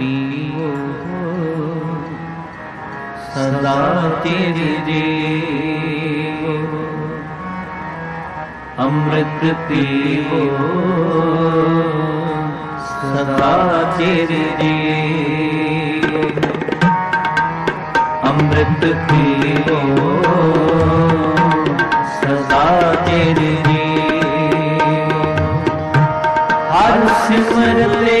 ਪੀਓ। ਸਦਾ ਤੇਰੀ ਜੀਵੋ ਅੰਮ੍ਰਿਤ ਪੀਓ। ਸਦਾ ਤੇਰੀ ਜੀਵੋ ਅੰਮ੍ਰਿਤ ਪੀਓ। ਸਦਾ ਤੇਰੀ ਜੀਵੋ ਹਰ ਸਿਮਰ ਤੇ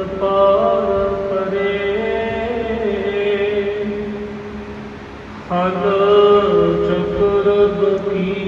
que